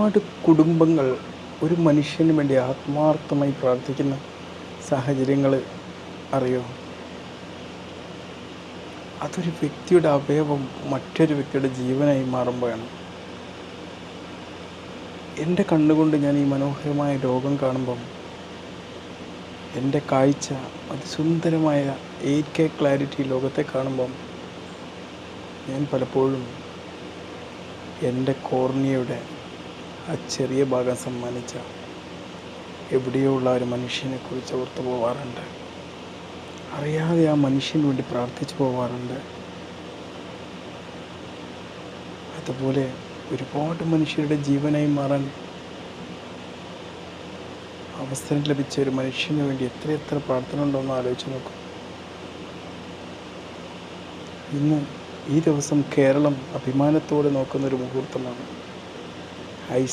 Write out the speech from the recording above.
ഒരുപാട് കുടുംബങ്ങൾ ഒരു മനുഷ്യന് വേണ്ടി ആത്മാർത്ഥമായി പ്രാർത്ഥിക്കുന്ന സാഹചര്യങ്ങൾ അറിയോ? അതൊരു വ്യക്തിയുടെ അവയവം മറ്റൊരു വ്യക്തിയുടെ ജീവനായി മാറുമ്പോഴാണ്. എന്റെ കണ്ണുകൊണ്ട് ഞാൻ ഈ മനോഹരമായ ലോകം കാണുമ്പം എന്റെ കാഴ്ച അതിസുന്ദരമായ എയ്റ്റ് കെ ക്ലാരിറ്റി ലോകത്തെ കാണുമ്പം ഞാൻ പലപ്പോഴും എന്റെ കോർണിയയുടെ ആ ചെറിയ ഭാഗം സമ്മാനിച്ച എവിടെയോ ഉള്ള ഒരു മനുഷ്യനെ കുറിച്ച് ഓർത്തു പോവാറുണ്ട്? അറിയാതെ ആ മനുഷ്യന് വേണ്ടി പ്രാർത്ഥിച്ചു പോവാറുണ്ട്. അതുപോലെ ഒരുപാട് മനുഷ്യരുടെ ജീവനായി മാറാൻ അവസരം ലഭിച്ച ഒരു മനുഷ്യന് വേണ്ടി എത്ര എത്ര പ്രാർത്ഥന ഉണ്ടോയെന്ന് ആലോചിച്ച് നോക്കും. ഇന്ന് ഈ ദിവസം കേരളം അഭിമാനത്തോടെ നോക്കുന്ന ഒരു മുഹൂർത്തമാണ്.